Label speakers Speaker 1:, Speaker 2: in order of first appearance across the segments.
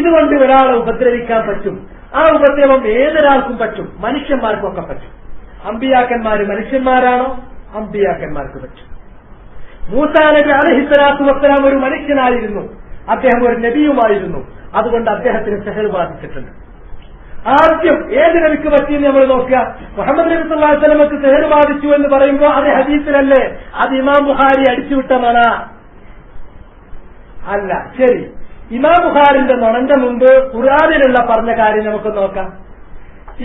Speaker 1: ഇതുകൊണ്ട് ഒരാളെ ഉപദ്രവിക്കാൻ പറ്റും. ആ ഉപദ്രവം ഏതൊരാൾക്കും പറ്റും? മനുഷ്യന്മാർക്കൊക്കെ പറ്റും. അമ്പിയാക്കന്മാര് മനുഷ്യന്മാരാണോ? അമ്പിയാക്കന്മാർക്ക് പറ്റും. മൂസാ നബി വസ്സലാം ഒരു മനുഷ്യനായിരുന്നു. അദ്ദേഹം ഒരു നബിയുമായിരുന്നു. അതുകൊണ്ട് അദ്ദേഹത്തിന് സെഹൽ ബാധിച്ചിട്ടുണ്ട്. ആദ്യം ഏത് നബിക്ക് പറ്റിയെന്ന് നമ്മൾ നോക്കുക. മുഹമ്മദ് നബി സല്ലല്ലാഹു അലൈഹി വസല്ലമക്ക് സെഹർ ബാധിച്ചു എന്ന് പറയുമ്പോൾ അത് ഹദീസിലല്ലേ? അത് ഇമാം ബുഹാരി അടിച്ചുവിട്ടമാണ് അല്ല ശരി. ഇമാം ബുഖാരിന്റെ നുണന്റെ മുമ്പ് ഖുറാനിലുള്ള പറഞ്ഞ കാര്യം നമുക്ക് നോക്കാം.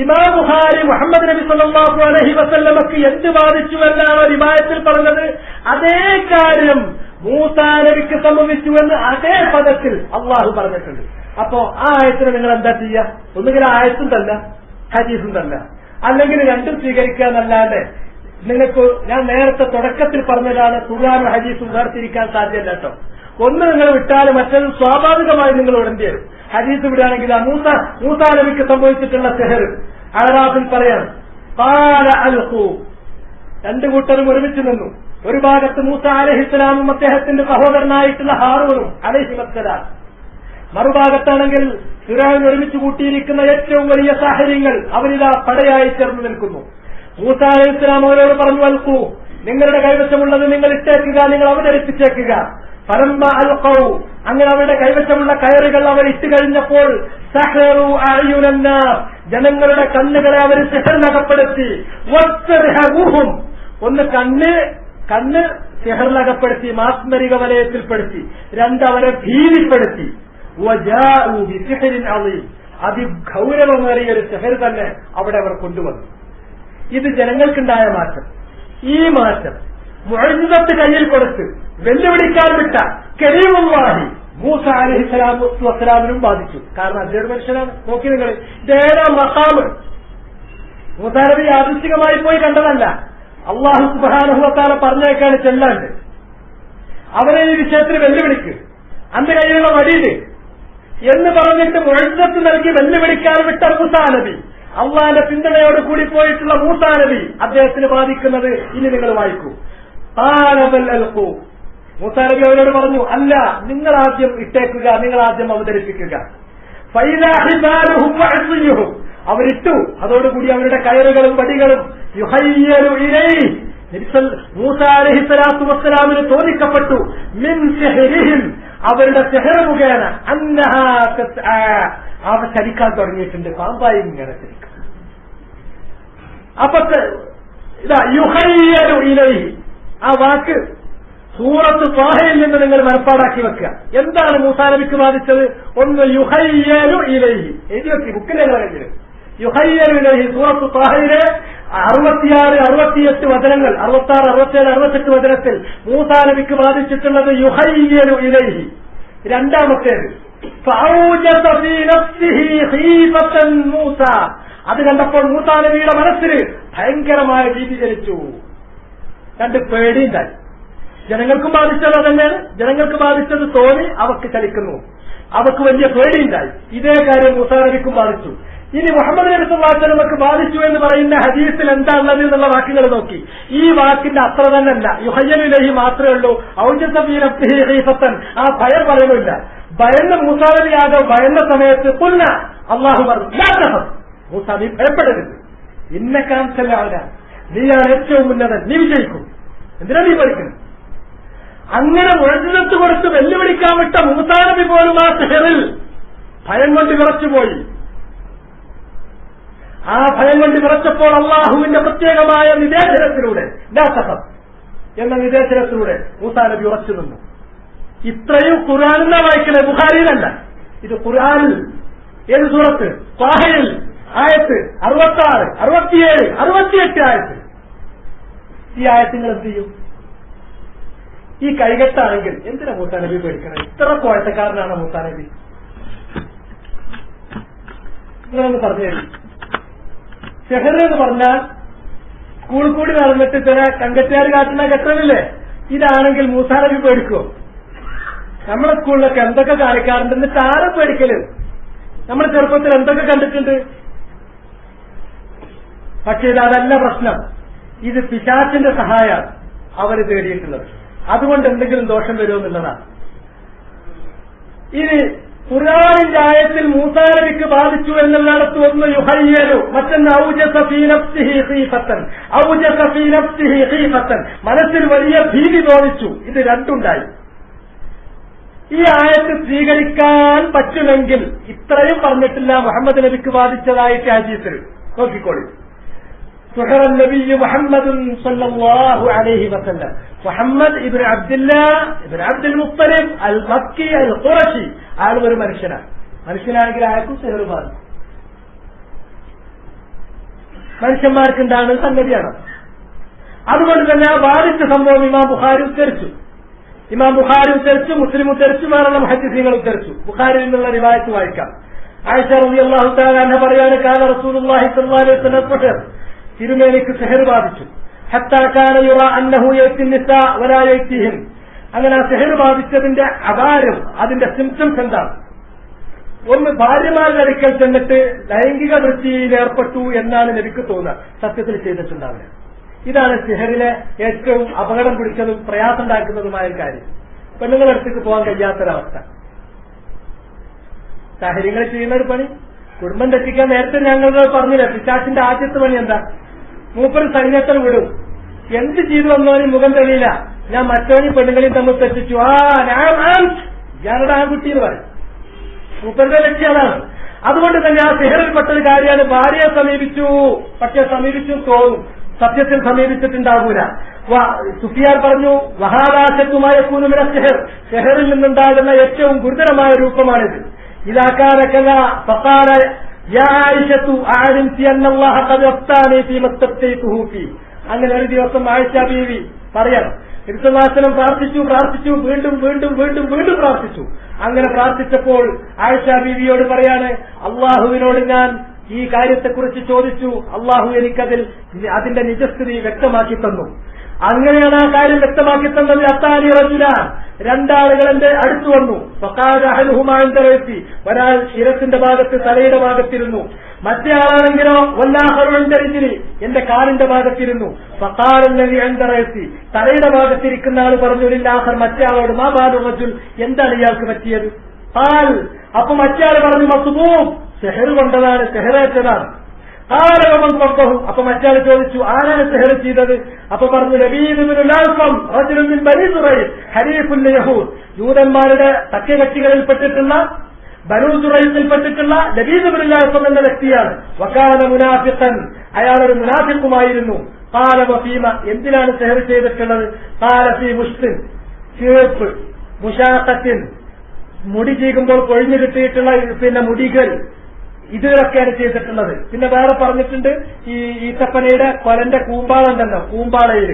Speaker 1: ഇമാം ബുഖാരി മുഹമ്മദ് നബി സല്ലാഹു അലഹി വസല്ലമക്ക് എന്ത് ബാധിച്ചു എന്നാണ് റിവായത്തിൽ പറഞ്ഞത്? അതേ കാര്യം മൂസാ നബിക്ക് സംഭവിച്ചുവെന്ന് അതേ പദത്തിൽ അള്ളാഹു പറഞ്ഞിട്ടുണ്ട്. അപ്പോ ആ ആയത്തിന് നിങ്ങൾ എന്താ ചെയ്യുക ഒന്നുകിൽ ആയത്തും തല്ല ഹദീസും തല്ല. അല്ലെങ്കിൽ രണ്ടും സ്വീകരിക്കുക എന്നല്ലാണ്ട് നിങ്ങൾക്ക് ഞാൻ നേരത്തെ തുടക്കത്തിൽ പറഞ്ഞതാണ് ഖുർആാനും ഹദീസും വേർതിരിക്കാൻ സാധ്യമല്ല കേട്ടോ. ഒന്ന് നിങ്ങൾ വിട്ടാൽ മറ്റത് സ്വാഭാവികമായി നിങ്ങൾ ഉടണ്ടി വരും. ഹരീസ് വിടുകയാണെങ്കിൽ ആ മൂസ മൂസാ സംഭവിച്ചിട്ടുള്ള സെഹർ. അഴറാഫിൽ പറയാണ് പാല അൽഹു രണ്ടു കൂട്ടരും ഒരുമിച്ച് നിന്നു. ഒരു ഭാഗത്ത് മൂസ അലഹിസ്ലാമും അദ്ദേഹത്തിന്റെ സഹോദരനായിട്ടുള്ള ഹാറൂനും അലഹിമസ്സലാം മറുഭാഗത്താണെങ്കിൽ ഫിറാൻ ഒരുമിച്ച് കൂട്ടിയിരിക്കുന്ന ഏറ്റവും വലിയ സാഹചര്യങ്ങൾ അവരിതാ പടയായി ചേർന്ന് നിൽക്കുന്നു. മൂസ അലഹിസ്ലാം അവരോട് പറഞ്ഞു അൽക്കൂ നിങ്ങളുടെ കൈവശമുള്ളത് നിങ്ങൾ ഇട്ടേക്കുക നിങ്ങൾ അവതരിപ്പിച്ചേക്കുക. പരമ്പ അൽക്കൗ അങ്ങനെ അവരുടെ കൈവശമുള്ള കയറുകൾ അവർ ഇട്ട് കഴിഞ്ഞപ്പോൾ സഹറു അയ്യുനന്നാർ ജനങ്ങളുടെ കണ്ണുകളെ അവർ സിഹറിനകപ്പെടുത്തി വസ്തർഹൂഹും ഒന്ന് കണ്ണ് കണ്ണ് സിഹറിനകപ്പെടുത്തി മാസ്മരിക വലയത്തിൽപ്പെടുത്തി. രണ്ടവരെ ഭീതിപ്പെടുത്തി. വജാഉ ബിസിഹ്റിൻ അളീം അതിഗൗരവമേറിയ ഒരു സെഹർ തന്നെ അവിടെ അവർ കൊണ്ടുവന്നു. ഇത് ജനങ്ങൾക്കുണ്ടായ മാറ്റം. ഈ മാറ്റം മുഴഞ്ഞത്ത് കയ്യിൽ കൊടുത്ത് വെല്ലുവിളിക്കാൻ വിട്ട കരീമുള്ളാഹി മൂസ അലഹിസ്ലാമു വസ്സലാമിനും ബാധിച്ചു. കാരണം അദ്ദേഹം മനുഷ്യനാണ്. നോക്കി നിങ്ങൾ ഇതേതാ മഹാമ് മൂസാനബി യാദൃശികമായി പോയി കണ്ടതല്ല. അള്ളാഹു സുബാനുഹത്താല പറഞ്ഞേക്കാണ് ചെല്ലാണ്ട്. അവരെ ഈ വിഷയത്തിൽ വെല്ലുവിളിക്ക്. അന്ന് കയ്യിലുള്ള വഴിയിൽ എന്ന് പറഞ്ഞിട്ട് മുഴഞ്ഞത്ത് നൽകി വെല്ലുവിളിക്കാൻ വിട്ട മൂസാനബി. അള്ളാന്റെ പിന്തുണയോട് കൂടി പോയിട്ടുള്ള മൂസാനബി അദ്ദേഹത്തിന് ബാധിക്കുന്നത് ഇനി നിങ്ങൾ വായിക്കൂ. മൂസാനബി അവരോട് പറഞ്ഞു അല്ല നിങ്ങൾ ആദ്യം ഇട്ടേക്കുക നിങ്ങൾ ആദ്യം അവതരിപ്പിക്കുക. അവരിട്ടു. അതോടുകൂടി അവരുടെ കയറുകളും പടികളും യുഹയ്യലു ഇലൈഹി. നബിസൽ മൂസ അലഹിസ്സലാത്തു വസ്സലാമിന് തോന്നിക്കപ്പെട്ടു. മിൻ അവരുടെ സെഹർ മുഖേന. അവ ചലിക്കാൻ തുടങ്ങിയിട്ടുണ്ട്. പാമ്പായി ഇങ്ങനെ ചലിക്കും. അപ്പൊ ഇതാ യുഹയ്യലു ഇലൈഹി. ആ വാക്ക് സൂറത്ത് സ്വാഹയിൽ നിന്ന് നിങ്ങൾ മനപ്പാടാക്കി വെക്കുക. എന്താണ് മൂസാനബിക്ക് ബാധിച്ചത് ഒന്ന് യുഹയ്യലു ഇലഹി. എഴുതി വെക്കി ബുക്കിലെ പറഞ്ഞത് യുഹയ്യലു ഇലഹി സൂറത്ത് സ്വാഹയിലെ അറുപത്തിയാറ് അറുപത്തിയെട്ട് വചനങ്ങൾ അറുപത്താറ് അറുപത്തേഴ് അറുപത്തെട്ട് വചനത്തിൽ മൂസാനബിക്ക് ബാധിച്ചിട്ടുള്ളത് യുഹയ്യലു ഇലഹി. രണ്ടാമത്തേത് അത് കണ്ടപ്പോൾ മൂസാനബിയുടെ മനസ്സിൽ ഭയങ്കരമായ രീതി ജനിച്ചു. രണ്ട് പേടിയുണ്ടായി ജനങ്ങൾക്കും ബാധിച്ചത് തന്നെയാണ് ജനങ്ങൾക്ക് ബാധിച്ചത് തോന്നി അവക്ക് ചലിക്കുന്നു. അവക്ക് വലിയ പേടിയുണ്ടായി ഇതേ കാര്യം മുസാറബിക്കും ബാധിച്ചു. ഇനി മുഹമ്മദ് നബി സുല്ലാസ്ലമക്ക് ബാധിച്ചു എന്ന് പറയുന്ന ഹദീസിൽ എന്താ ഉള്ളത് എന്നുള്ള വാക്കുകൾ നോക്കി. ഈ വാക്കിന്റെ അത്ര തന്നെ അല്ല. യുഹയ്യനുലഹി മാത്രമേ ഉള്ളൂ. ഔജസീരത്തൻ ആ ഭയം പറയുന്നില്ല ഭയന്ന് മൂസാനബിയാകെ ഭയന്ന സമയത്ത് പുന്ന അള്ളാഹു പറഞ്ഞു "ലാ തഹഫ്." മൂസാ നീ ഭയപ്പെടരുത്. ഇന്ന കാംസല്ല നീയാണ് ഏറ്റവും ഉന്നതൻ. നീ വിജയിക്കും. എന്തിനാ നീ പഠിക്കുന്നത്? അങ്ങനെ മുഴഞ്ഞത്ത് കൊടുത്ത് വെല്ലുവിളിക്കാൻ വിട്ട മൂസാനബി പോലും ആ സെഹറിൽ ഭയം കൊണ്ട് വിറച്ചുപോയി ആ ഭയം കൊണ്ട് വിറച്ചപ്പോൾ അള്ളാഹുവിന്റെ പ്രത്യേകമായ നിദേശനത്തിലൂടെ ലാസഹം എന്ന നിദേശനത്തിലൂടെ മൂസാനബി ഉറച്ചു നിന്നു. ഇത്രയും ഖുർആാനിന്ന വായിക്കുന്നത് ബുഹാരിയിലല്ല ഇത് ഖുർആാനിൽ ഏത് സൂറത്ത്? സ്വാഹയിൽ ആയത്ത് അറുപത്താറ് അറുപത്തിയേഴ് അറുപത്തിയെട്ട് ആയത്ത്. ഈ ആയത്തിങ്ങൾ എന്ത് ചെയ്യും? ഈ കൈകെട്ടാണെങ്കിൽ എന്തിനാ മൂത്താനബി നബി പേടിക്കണം? ഇത്ര കോഴത്തക്കാരനാണ് മൂത്താനബി. നബി നിങ്ങളൊന്ന് പറഞ്ഞു. തരും ഷെഹർ എന്ന് പറഞ്ഞാൽ സ്കൂൾ കൂടി നടന്നിട്ട് ചില കങ്കറ്റാർ കാട്ടുന്ന ഘട്ടമില്ലേ ഇതാണെങ്കിൽ മൂസാനബി പേടിക്കുമോ നമ്മുടെ സ്കൂളിലൊക്കെ എന്തൊക്കെ കാണിക്കാറുണ്ട്? എന്നിട്ട് ആരെ പേടിക്കൽ? നമ്മുടെ ചെറുപ്പത്തിൽ എന്തൊക്കെ കണ്ടിട്ടുണ്ട്? പക്ഷേ ഇത് അതല്ല പ്രശ്നം. ഇത് പിശാച്ചിന്റെ സഹായമാണ് അവർ തേടിയിട്ടുള്ളത്. അതുകൊണ്ട് എന്തെങ്കിലും ദോഷം വരുമെന്നുള്ളതാണ് ഇത് ഖുർആാനിന്റെ ആയത്തിൽ മൂസാനബിക്ക് ബാധിച്ചു എന്നുള്ളിടത്ത് ഒന്ന് യുഹയ്യലു മറ്റൊന്ന് ഔജസ ഫീ നഫ്സിഹി ഖീഫത്തൻ. ഔജസ ഫീ നഫ്സിഹി ഖീഫത്തൻ. മനസ്സിൽ വലിയ ഭീതി തോന്നിച്ചു. ഇത് രണ്ടുണ്ടായി. ഈ ആയത്ത് സ്വീകരിക്കാൻ പറ്റുമെങ്കിൽ ഇത്രയും പറഞ്ഞിട്ടില്ല മുഹമ്മദ് നബിക്ക് ബാധിച്ചതായിട്ട് അജീസിൽ നോക്കിക്കോളി. സുഹറ നബി മുഹമ്മദ് സല്ലല്ലാഹു അലൈഹി വസല്ലം. Muhammad Ibnu Abdullah Ibnu Abdul Muttalib അൽ മക്കി അൽ ഖുറശി ആൾ ഒരു മനുഷ്യനാണ് മനുഷ്യനാണെങ്കിൽ അയാൾക്കും സെഹർ ബാധിക്കും മനുഷ്യന്മാർക്ക് ഉണ്ടാകുന്ന സംഗതിയാണ്. അതുകൊണ്ട് തന്നെ ആ ബാധിച്ച സംഭവം ഇമാം ബുഖാരി ഉദ്ധരിച്ചു. ഇമാം ബുഖാരി ഉദ്ധരിച്ചു മുസ്ലിം ഉദ്ധരിച്ചു വേറെ ഹജ്ജിങ്ങൾ ഉദ്ധരിച്ചു. ബുഖാരിയിൽ നിന്നുള്ള റിവായത്ത് വായിക്കാം. ആയിഷ റബി അള്ളാഹു താല പറയാണ് കാല സ്വല്ലല്ലാഹു അലൈഹി സ്വലം തിരുമേനിക്ക് സെഹർ ബാധിച്ചു. അങ്ങനെ ആ സെഹർ ബാധിച്ചതിന്റെ അകാരം അതിന്റെ സിംറ്റംസ് എന്താണ്? ഒന്ന് ഭാര്യമാരുടെ അടുക്കൽ ചെന്നിട്ട് ലൈംഗിക വൃത്തിയിൽ ഏർപ്പെട്ടു എന്നാണ് എനിക്ക് തോന്നുക. സത്യത്തിൽ ചെയ്തിട്ടുണ്ടാവുക ഇതാണ് സെഹറിലെ ഏറ്റവും അപകടം പിടിച്ചതും പ്രയാസമുണ്ടാക്കുന്നതുമായ ഒരു കാര്യം. പെണ്ണുങ്ങളുടെ അടുത്തേക്ക് പോകാൻ കഴിയാത്തൊരവസ്ഥ. സാഹചര്യങ്ങൾ ചെയ്യുന്ന ഒരു പണി. കുടുംബം തെറ്റിക്കാൻ നേരത്തെ ഞങ്ങൾ പറഞ്ഞില്ല പിശാച്ചിന്റെ ആദ്യത്തെ പണി എന്താ? മൂപ്പര് സൈന്യത്തിൽ വിടും. എന്ത് ചെയ്തു വന്നവന് മുഖം തെളിയില്ല. ഞാൻ മറ്റവനും പെണ്ണുങ്ങളെയും തമ്മിൽ തെറ്റിച്ചു. ആ ഞാൻ ഞാനോട് ആൺകുട്ടി എന്ന് പറയും. മൂപ്പരുടെ ലക്ഷ്യം അതാണ്. അതുകൊണ്ട് തന്നെ ആ സിഹറിൽപ്പെട്ടൊരു കാര്യമാണ്. ഭാര്യയെ സമീപിച്ചു. പക്ഷെ സമീപിച്ചു തോന്നും. സത്യത്തിൽ സമീപിച്ചിട്ടുണ്ടാകൂല സുഫിയാൻ പറഞ്ഞു വഹാദാശത്തുമായ കൂനുമിന സെഹർ. സെഹറിൽ നിന്നുണ്ടാകുന്ന ഏറ്റവും ഗുരുതരമായ രൂപമാണിത്. ഇതാക്കാനക്കല അങ്ങനെ ഒരു ദിവസം ആയിഷ ബീവി പറയാം ഇരുത്തവാസനം പ്രാർത്ഥിച്ചു പ്രാർത്ഥിച്ചു വീണ്ടും വീണ്ടും വീണ്ടും വീണ്ടും പ്രാർത്ഥിച്ചു. അങ്ങനെ പ്രാർത്ഥിച്ചപ്പോൾ ആയിഷ ബീവിയോട് പറയാണ് അള്ളാഹുവിനോട് ഞാൻ ഈ കാര്യത്തെക്കുറിച്ച് ചോദിച്ചു. അള്ളാഹു എനിക്കതിൽ അതിന്റെ നിജസ്ഥിതി വ്യക്തമാക്കി തന്നു. അങ്ങനെയാണ് ആ കാര്യം വ്യക്തമാക്കി തന്നത് അത്താനി റജുലാൻ. രണ്ടാളുകൾ എന്റെ അടുത്തു വന്നു. ഫക്കാരഹലുഹുമാന്തരത്തി ഒരാൾ ശിരസിന്റെ ഭാഗത്ത് തലയുടെ ഭാഗത്തിരുന്നു. മറ്റേ ആളാണെങ്കിലോ? വല്ലാഹറുണ്ടരിഞ്ഞിരി എന്റെ കാലിന്റെ ഭാഗത്തിരുന്നു. ഫക്കാറല്ലി അന്തറയത്തി തലയുടെ ഭാഗത്തിരിക്കുന്ന ആൾ പറഞ്ഞു ലില്ലാഹർ മറ്റേ ആളോട് മാ ബാലു എന്താണ് ഇയാൾക്ക് പറ്റിയത്? ആൾ അപ്പൊ മറ്റേ ആൾ പറഞ്ഞു മസുബൂ സെഹർ കൊണ്ടതാണ് സെഹറേറ്റതാണ് കാലകമം കൊണ്ടഹു അപ്പൊ മറ്റാൾ ചോദിച്ചു ആരാണ് സെഹർ ചെയ്തത്? അപ്പൊ പറഞ്ഞു ഹരീഫുൽ യഹൂദ്. ജൂതന്മാരുടെ സഖ്യകക്ഷികളിൽപ്പെട്ടിട്ടുള്ള ബനൂസുറയിൽപ്പെട്ടിട്ടുള്ള നബീദുലാൽഫം എന്ന വ്യക്തിയാണ്. വക്കാല മുനാഫിഖൻ. അയാളൊരു മുനാഫിക്കുമായിരുന്നു. കാല വഫീമ എന്തിനാണ് സെഹർ ചെയ്തിട്ടുള്ളത്? കാലഫി മുസ്ലിൻ ചീർപ്പ് മുഷാഖത്തിൻ. മുടി ചീകുമ്പോൾ കൊഴിഞ്ഞു കിട്ടിയിട്ടുള്ള പിന്നെ മുടികൾ. ഇതിലൊക്കെയാണ് ചെയ്തിട്ടുള്ളത്. പിന്നെ വേറെ പറഞ്ഞിട്ടുണ്ട് ഈ ഈത്തപ്പനയുടെ കൊലന്റെ കൂമ്പാളുണ്ടല്ലോ കൂമ്പാളയിൽ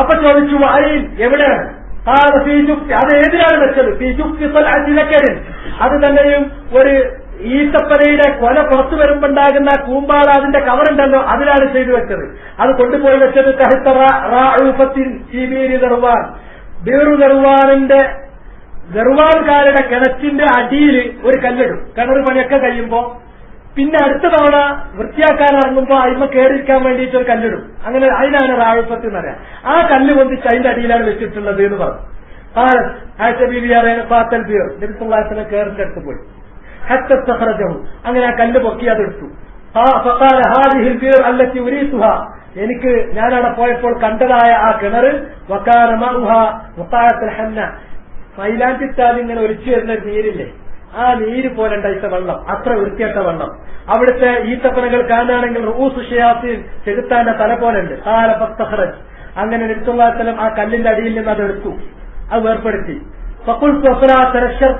Speaker 1: അപ്പൊ ചോദിച്ചു അയിൽ എവിടെയാണ്? അത് ഏതിലാണ് വെച്ചത്? അത് തന്നെയും ഒരു ഈത്തപ്പനയുടെ കൊല പുറത്തു വരുമ്പോണ്ടാകുന്ന കൂമ്പാള അതിന്റെ കവറുണ്ടല്ലോ അതിലാണ് ചെയ്തു വെച്ചത്. അത് കൊണ്ടുപോയി വെച്ചത് നെറുവാൻ ബീറു നെറുവാനിന്റെ ഗർവാൻകാരുടെ കിണറ്റിന്റെ അടിയിൽ ഒരു കല്ലിടും. കിണർ പണിയൊക്കെ കഴിയുമ്പോ പിന്നെ അടുത്ത തവണ വൃത്തിയാക്കാൻ ഇറങ്ങുമ്പോൾ അയിമ കയറിയിരിക്കാൻ വേണ്ടിയിട്ട് ഒരു കല്ലിടും. അങ്ങനെ അതിനാണ് റാഴുപ്പത്തി എന്ന് പറയാം. ആ കല്ല് പൊന്തിച്ച് അതിന്റെ അടിയിലാണ് വെച്ചിട്ടുള്ളത് എന്ന് പറഞ്ഞു. കയറിന്റെ അടുത്ത് പോയി. ഹത്തഹ്റജവും അങ്ങനെ ആ കല്ല് പൊക്കി അതെടുത്തു അല്ലത്തി എനിക്ക് ഞാനവിടെ പോയപ്പോൾ കണ്ടതായ ആ കിണറ് മുത്താഴത്തിൽ ഹന്ന. മൈലാഞ്ചിത്താൽ ഇങ്ങനെ ഒലിച്ചു വരുന്ന നീരില്ലേ? ആ നീര് പോലെ ഉണ്ടായിട്ട വെള്ളം അത്ര വൃത്തിയായിട്ട വെള്ളം അവിടുത്തെ ഈത്തപ്പനകൾ കാണുകയാണെങ്കിൽ റൂസ് ഷയാസിൻ ചെകുത്താന്റെ തല പോലെ ഉണ്ട് കാല ഭക്തഹ്റജ് അങ്ങനെ നിർത്തുള്ളാത്തലം ആ കല്ലിന്റെ അടിയിൽ നിന്ന് അത് അതെടുത്തു അത് വേർപ്പെടുത്തി. ഫക്കുൽ തെരഷർ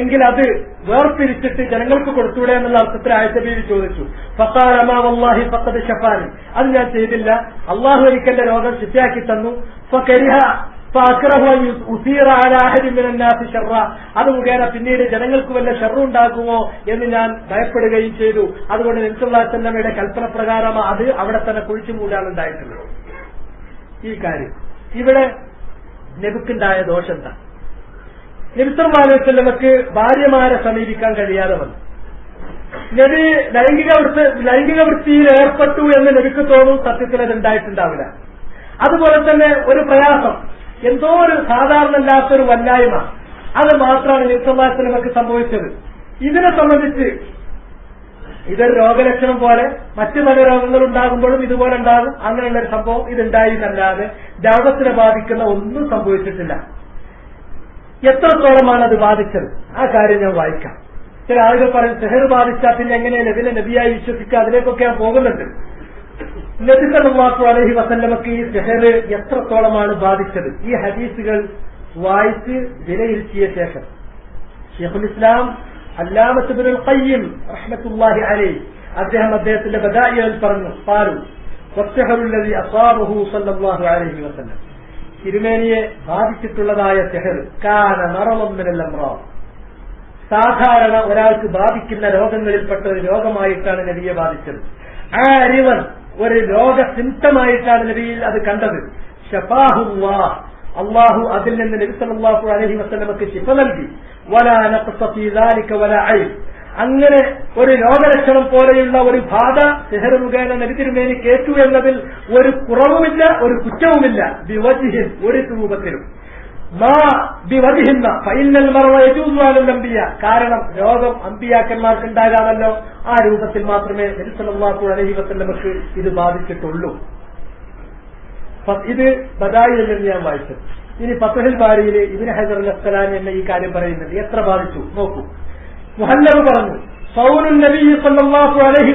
Speaker 1: എങ്കിൽ അത് വേർപിരിച്ചിട്ട് ജനങ്ങൾക്ക് കൊടുത്തൂടെ എന്നുള്ള അർത്ഥത്തിൽ ആയത്തബീവി ചോദിച്ചു. ഫക്കാൽ അമാവല്ലാഹി ഫക്കത് ഷഫാൻ അത് ഞാൻ ചെയ്തില്ല. അള്ളാഹു എനിക്കെന്റെ രോഗം ശുദ്ധിയാക്കി തന്നു. ഫകരിഹ അത് മുഖേന പിന്നീട് ജനങ്ങൾക്ക് വല്ല ഷെറുണ്ടാക്കുമോ എന്ന് ഞാൻ ഭയപ്പെടുകയും ചെയ്തു. അതുകൊണ്ട് നെൽസുള്ളമ്മയുടെ കൽപ്പന പ്രകാരം അത് അവിടെ തന്നെ കുഴിച്ചു മൂടാൻ ഉണ്ടായിട്ടുള്ളത് ഈ കാര്യം. ഇവിടെ നെബുക്കുണ്ടായ ദോഷം എന്താ? നബിസ്വല്ലാസ്വല്ലമക്ക് ഭാര്യമാരെ സമീപിക്കാൻ കഴിയാതെ വന്നു. നബി ലൈംഗിക വൃത്തി ലൈംഗിക വൃത്തിയിൽ ഏർപ്പെട്ടു എന്ന് നബിക്ക് തോന്നും സത്യത്തിൽ അത് ഉണ്ടായിട്ടുണ്ടാവില്ല. അതുപോലെ തന്നെ ഒരു പ്രയാസം. എന്തോ ഒരു സാധാരണ അല്ലാത്തൊരു വല്ലായ്മ. അത് മാത്രമാണ് നബിസ്വല്ലാസ്ലമക്ക് സംഭവിച്ചത്. ഇതിനെ സംബന്ധിച്ച് ഇതൊരു രോഗലക്ഷണം പോലെ മറ്റു പല രോഗങ്ങൾ ഉണ്ടാകുമ്പോഴും ഇതുപോലെ ഉണ്ടാകും. അങ്ങനെയുള്ള ഒരു സംഭവം ഇതുണ്ടായി എന്നല്ലാതെ ദൗഡത്തിനെ ബാധിക്കുന്ന ഒന്നും സംഭവിച്ചിട്ടില്ല. എത്രത്തോളമാണ് അത് ബാധിച്ചത്? ആ കാര്യം ഞാൻ വായിക്കാം. ചില ആളുകൾ പറയും സെഹർ ബാധിച്ചാൽ പിന്നെ എങ്ങനെയാണ് ഇതിനെ നബിയായി വിശ്വസിക്കുക അതിലേക്കൊക്കെ ഞാൻ പോകുന്നുണ്ട്. നബി അലഹി വസല്ലമക്ക് സെഹർ എത്രത്തോളമാണ് ബാധിച്ചത്? ഈ ഹദീസുകൾ വായിച്ച് വിലയിരുത്തിയ ശേഷം. ഷെയ്ഖുൽ ഇസ്ലാം അല്ലാമത്തുബിനുൽ ഖയ്യിം റഹ്മത്തുല്ലാഹി അലൈഹി അദ്ദേഹം അദ്ദേഹത്തിന്റെ ബദായിയിൽ പറഞ്ഞു പാലു വസ്സഹറുല്ലതി അസാബഹു സല്ലല്ലാഹു അലൈഹി വസല്ലം. തിരുമേനിയെ ബാധിച്ചിട്ടുള്ളതായ സെഹർ കാന നറമൊന്നിനല്ലമ്രാ സാധാരണ ഒരാൾക്ക് ബാധിക്കുന്ന രോഗങ്ങളിൽപ്പെട്ട ഒരു രോഗമായിട്ടാണ് നബിയെ ബാധിച്ചത്. ആ അരിവൻ ഒരു രോഗ സിംറ്റമായിട്ടാണ് നബിയിൽ അത് കണ്ടത്. അള്ളാഹു അതിൽ നിന്ന് നബിസലാഹു അലഹി വസ്ലമക്ക് ശിഫ നൽകി. വലാ അങ്ങനെ ഒരു രോഗലക്ഷണം പോലെയുള്ള ഒരു ബാധ സെഹർ മുഖേന നബിതിരുമേനി കേട്ടു എന്നതിൽ ഒരു കുറവുമില്ല ഒരു കുറ്റവുമില്ല. ഒരു രൂപത്തിലും. കാരണം രോഗം അമ്പിയാക്കന്മാർക്ക് ഉണ്ടാകാമല്ലോ ആ രൂപത്തിൽ മാത്രമേ നബി സല്ലല്ലാഹു അലൈഹി വസല്ലമക്ക് ഇത് ബാധിച്ചിട്ടുള്ളൂ. ഇത് ബദായിൽ നിന്ന് ഞാൻ വായിച്ചത്. ഇനി പത്തഹിൽ ബാരിയിൽ ഇബിന് ഹൈദർ അസ്സലാൻ എന്ന ഈ കാര്യം പറയുന്നുണ്ട് എത്ര ബാധിച്ചു? നോക്കൂ. മുഹല്ലവ് പറഞ്ഞു സൗനുൽ നബി സല്ലല്ലാഹു അലഹി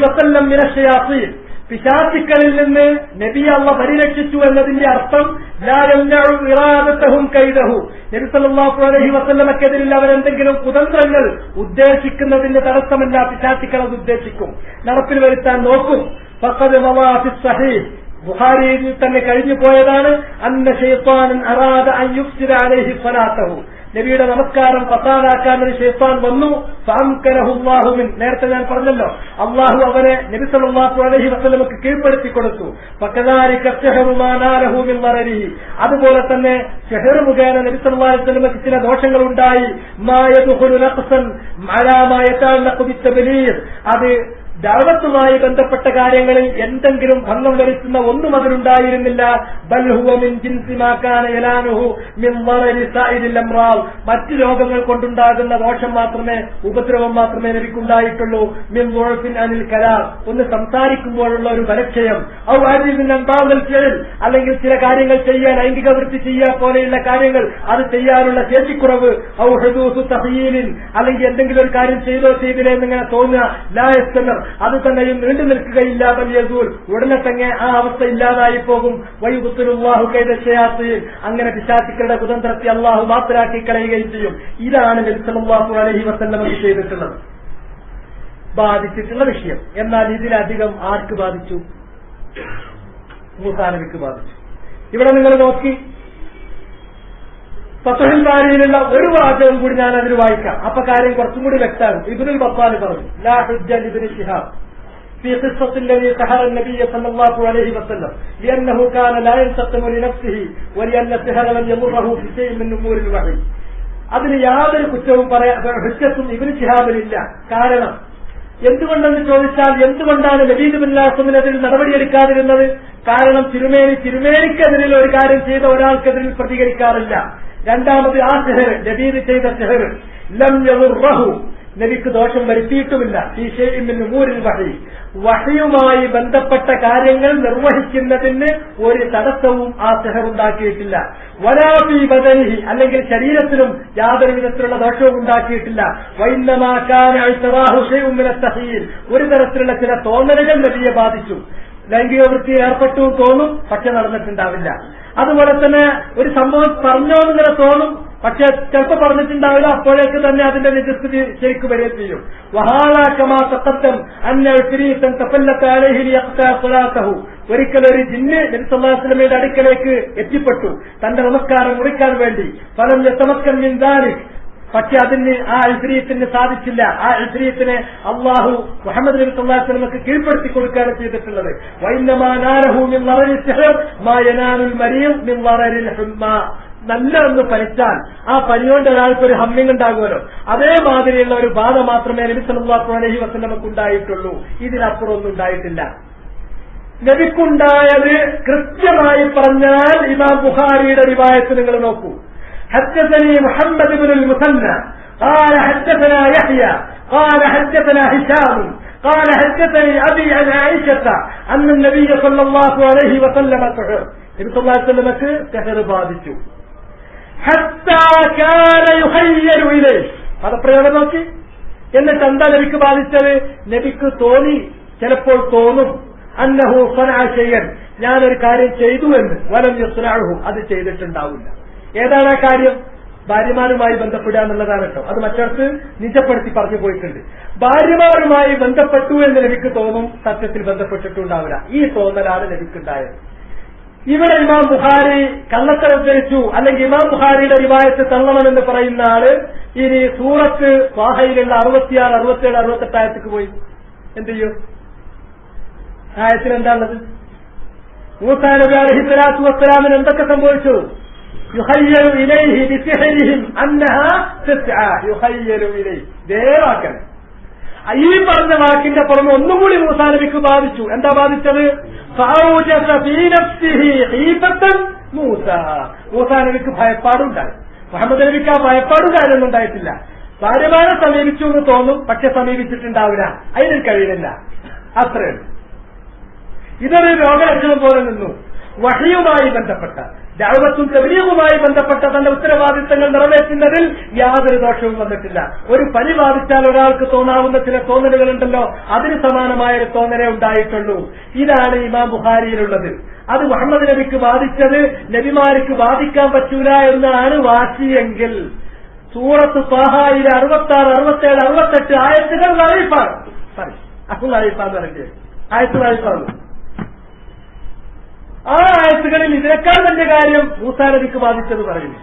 Speaker 1: ഷയാത്തീൻ പിശാചിക്കളിൽ നിന്ന് നബി അള്ള പരിരക്ഷിച്ചു എന്നതിന്റെ അർത്ഥം ഇറാദത്തഹും കൈതഹു നബി സല്ലല്ലാഹു അലൈഹി വസല്ലമക്കെതിരിൽ അവരെന്തെങ്കിലും കുതന്ത്രങ്ങൾ ഉദ്ദേശിക്കുന്നതിന്റെ തടസ്സമല്ല പിശാചിക്കൾ അത് ഉദ്ദേശിക്കും. നടപ്പിൽ വരുത്താൻ നോക്കും. ഫസദ് സഹീഹ്. ബുഹാരിയിൽ തന്നെ കഴിഞ്ഞു പോയതാണ് അന്ന ഷെയ്ത്താൻ അറാദ അയ്യുഫ്സിര അലൈഹി ഫലാത്തഹു നബിയുടെ നമസ്കാരം പത്താതാക്കാൻ ഒരു ഷെയ്ഫാൻ വന്നു ഫാംകരഹുല്ലാഹുവിൻ നേരത്തെ ഞാൻ പറഞ്ഞല്ലോ. അള്ളാഹു അവനെ നബി അലൈഹി വസല്ലമക്ക് കീഴ്പ്പെടുത്തി കൊടുത്തു. പക്കതാരി കച്ചഹറുമാനാലഹുവിൻ മറരി അതുപോലെ തന്നെ ഷെഹർ മുഖേന നബി ചില ദോഷങ്ങൾ ഉണ്ടായി അത് ദാവത്തുമായി ബന്ധപ്പെട്ട കാര്യങ്ങളിൽ എന്തെങ്കിലും ഭംഗം വരുത്തുന്ന ഒന്നും അതിലുണ്ടായിരുന്നില്ല. മറ്റു രോഗങ്ങൾ കൊണ്ടുണ്ടാകുന്ന ദോഷം മാത്രമേ ഉപദ്രവം മാത്രമേ എനിക്കുണ്ടായിട്ടുള്ളൂ മിൻ മുഴഫിൻ അനിൽ കലാം. ഒന്ന് സംസാരിക്കുമ്പോഴുള്ള ഒരു പരക്ഷയം ഔ ചെയ്യൽ അല്ലെങ്കിൽ ചില കാര്യങ്ങൾ ചെയ്യാൻ ലൈംഗിക വൃത്തി ചെയ്യുക പോലെയുള്ള കാര്യങ്ങൾ അത് ചെയ്യാനുള്ള ശേഷിക്കുറവ്. ഔ ഹദൂസു തഹീലിൻ അല്ലെങ്കിൽ എന്തെങ്കിലും ഒരു കാര്യം ചെയ്തോ ചെയ്തില്ലേ എന്നിങ്ങനെ തോന്നുക. ലായസ്തമർ അത് തന്നെയും നീണ്ടു നിൽക്കുകയില്ല ബലിയസൂൽ ഉടനെ തന്നെ ആ അവസ്ഥ ഇല്ലാതായി പോകും. വൈകുത്തുലാഹു കൈതശയാത്രയിൽ അങ്ങനെ പിശാചിക്കളുടെ കുതന്ത്രത്തെ അള്ളാഹു മാത്രാക്കി കളയുകയും ചെയ്യും. ഇതാണ് നബിസലാഹു അലഹി വസല്ലമക്ക് ചെയ്തിട്ടുള്ളത്. ബാധിച്ചിട്ടുള്ള വിഷയം. എന്നാൽ ഇതിലധികം ആർക്ക് ബാധിച്ചു? മൂസാനബിക്ക് ബാധിച്ചു. ഇവിടെ നിങ്ങൾ നോക്കി ഫസഹിൽ ബാരിയിലുള്ള ഒരു വാചകം കൂടി ഞാൻ അതിൽ വായിക്കാം അപ്പൊ കാര്യം കുറച്ചും കൂടി വ്യക്തമാകും ഇബിനുൽ ബത്താൽ പറഞ്ഞു ലാ ഹുജ്ജ ഇബ്നു ശിഹാബ് في قصة الذي سحر النبي صلى الله عليه وسلم لأنه كان لا ينتقم لنفسه ولأن السحر لم يمره في شيء من أمور الوحي അതിന് യാതൊരു കുറ്റവും പറയാ ഹുറ്റത്തും ഇവന് ശിഹാബിലില്ല കാരണം എന്തുകൊണ്ടെന്ന് ചോദിച്ചാൽ എന്തുകൊണ്ടാണ് നബീദ് ബില്ലാസമിനെതിൽ നടപടിയെടുക്കാതിരുന്നത് കാരണം തിരുമേനി തിരുമേനിക്കെതിരിൽ ഒരു കാര്യം ചെയ്ത ഒരാൾക്കെതിരിൽ പ്രതികരിക്കാറില്ല രണ്ടാമത് ആ സെഹർ നബീദ് ചെയ്ത സെഹർ ലം യുറഹു നബിക്ക് ദോഷം വരുത്തിയിട്ടുമില്ല. ഈ ഷെയ്മിന് മൂരിൽ വഹി. വഹിയുമായി ബന്ധപ്പെട്ട കാര്യങ്ങൾ നിർവഹിക്കുന്നതിന് ഒരു തടസ്സവും ആ സെഹർ ഉണ്ടാക്കിയിട്ടില്ല വരാബി ബദനിഹി അല്ലെങ്കിൽ ശരീരത്തിലും യാതൊരു വിധത്തിലുള്ള ദോഷവും ഉണ്ടാക്കിയിട്ടില്ല. വൈന്നമാക്കാൻ ഒരു തരത്തിലുള്ള ചില തോന്നലുകൾ നബിയെ ബാധിച്ചു. ലൈംഗിക വൃത്തിയിൽ ഏർപ്പെട്ടു തോന്നും പക്ഷെ നടന്നിട്ടുണ്ടാവില്ല. അതുപോലെ തന്നെ ഒരു സംഭവം പറഞ്ഞോ എന്നിങ്ങനെ തോന്നും പക്ഷെ ചിലപ്പോൾ പറഞ്ഞിട്ടുണ്ടാവില്ല അപ്പോഴേക്ക് തന്നെ അതിന്റെ നിജസ്ഥിതി ശരിക്കും വരികയും ചെയ്യും. വഹാലാക്കമാ തത്തം അന്നീത്തൻ തപ്പല്ലത്താലഹിലിയാഹു ഒരിക്കൽ ഒരു ജിന്ന് നബിസ്വല്ലാസ്ലമയുടെ അടുക്കലേക്ക് എത്തിപ്പെട്ടു. തന്റെ നമസ്കാരം മുറിക്കാൻ വേണ്ടി. ഫലം യത്തമക്കൻ മിന്ദാലിക് പക്ഷെ അതിന് ആ ഇസ്രീയത്തിന് സാധിച്ചില്ല. ആ ഇസ്രീയത്തിനെ അള്ളാഹു മുഹമ്മദ് നബി സല്ലാസ്ലമക്ക് കീഴ്പ്പെടുത്തി കൊടുക്കുകയാണ് ചെയ്തിട്ടുള്ളത്. നല്ല ഒന്ന് പരിച്ചാൽ ആ പനിയോണ്ട് ഒരാൾക്ക് ഒരു ഹമ്മിങ് ഉണ്ടാകുമല്ലോ. അതേമാതിരിയുള്ള ഒരു ബാധ മാത്രമേ നബി സല്ലാഹു അലഹി വസ്ലമക്ക് ഉണ്ടായിട്ടുള്ളൂ. ഇതിനപ്പുറം ഒന്നും ഉണ്ടായിട്ടില്ല. നബിക്കുണ്ടായത് കൃത്യമായി പറഞ്ഞാൽ ഇമാം ബുഹാരിയുടെ റിവായത്ത് നിങ്ങൾ നോക്കൂ. حدثني محمد بن المثنى قال حدثنا يحيى قال حدثنا هشام قال حدثني ابي عن عائشه ان النبي صلى الله عليه وسلم سحر നബി സല്ലല്ലാഹു അലൈഹി വസല്ലമക്ക് സെഹർ ബാധിച്ചു ഹത്താ കാന യുഹയ്യലു ഇലൈഹി പദപ്രയോഗം നോക്കി എന്നിട്ട് എന്താ നബിക്ക് ബാധിച്ചത് നബിക്ക് തോന്നി ചിലപ്പോൾ തോന്നും അന്നഹു സനഅ ശൈഅൻ ഞാനൊരു കാര്യം ചെയ്തു എന്ന് വലം യുസ്നഅഹു അത് ചെയ്തിട്ടുണ്ടാവില്ല ഏതാണ് ആ കാര്യം? ഭാര്യമാരുമായി ബന്ധപ്പെടുക എന്നുള്ളതാണ് കേട്ടോ. അത് മറ്റടുത്ത് നിജപ്പെടുത്തി പറഞ്ഞു പോയിട്ടുണ്ട്. ഭാര്യമാരുമായി ബന്ധപ്പെട്ടു എന്ന് ലഭിക്ക് തോന്നും സത്യത്തിൽ ബന്ധപ്പെട്ടിട്ടുണ്ടാവില്ല. ഈ തോന്നലാണ് ലഭിക്കുണ്ടായത് ഇവിടെ ഇമാം ബുഹാരി കള്ളത്തരം ഉദ്ധരിച്ചു. അല്ലെങ്കിൽ ഇമാം ബുഹാരിയുടെ റിവായത്ത് തള്ളണമെന്ന് പറയുന്ന ആൾ ഇനി സൂറത്ത് വാഹയിലുള്ള അറുപത്തിയാറ് അറുപത്തിയേഴ് അറുപത്തെട്ട് ആയത്തേക്ക് പോയി. എന്ത് ചെയ്യും? ആയത്തിൽ എന്താണുള്ളത് മൂസാ നബി അലഹി സ്വലാത്തു വസ്സലാമിന് എന്തൊക്കെ സംഭവിച്ചു? യുഹയ്യലു ഇലൈഹി ബിസിഹരിഹിം അന്നഹ تسعى. يخيل ഇലൈഹി دير വാക്കൻ ഈ പറഞ്ഞ വാക്കിന്റെ പുറമെ ഒന്നും കൂടി മൂസാനബിക്ക് ബാധിച്ചു. എന്താ ബാധിച്ചത്? മൂസ. മൂസാ നബിക്ക് ഭയപ്പാടുണ്ടായി. മുഹമ്മദ് നബിക്ക് ആ ഭയപ്പാടും കാര്യമൊന്നും ഉണ്ടായിട്ടില്ല. ഭാര്യമാരെ സമീപിച്ചു എന്ന് തോന്നും പക്ഷെ സമീപിച്ചിട്ടുണ്ടാവില്ല. അതിനൊരു കഴിയില്ല അത്രയുള്ളൂ ഇതൊരു രോഗലക്ഷണം പോലെ നിന്നു. വഹിയുമായി ബന്ധപ്പെട്ട ദാവത്തും തെബലീഗുമായി ബന്ധപ്പെട്ട തന്റെ ഉത്തരവാദിത്തങ്ങൾ നിറവേറ്റുന്നതിൽ യാതൊരു ദോഷവും വന്നിട്ടില്ല. ഒരു പനി ബാധിച്ചാൽ ഒരാൾക്ക് തോന്നാവുന്ന ചില തോന്നലുകളുണ്ടല്ലോ അതിന് സമാനമായ ഒരു തോന്നലേ ഉണ്ടായിട്ടുള്ളൂ. ഇതാണ് ഇമാം ബുഹാരിയിലുള്ളത് അത് മുഹമ്മദ് നബിക്ക് ബാധിച്ചത് നബിമാർക്ക് ബാധിക്കാൻ പറ്റൂല എന്നാണ് വാശിയെങ്കിൽ. സൂറത്ത് സ്വാഹായിലെ അറുപത്തി ആറ് അറുപത്തേഴ് അറുപത്തെട്ട് ആയത്തുകൾ അറിയിപ്പാണ് സോറി അറിയിപ്പാന്ന് പറഞ്ഞത് ആയത്തുകൾ അറിയിപ്പാണ് ആ ആയത്തുകളിൽ ഇതിനേക്കാൾ വലിയ കാര്യം മൂസാ നബിക്ക് ബാധിച്ചത് പറയുന്നു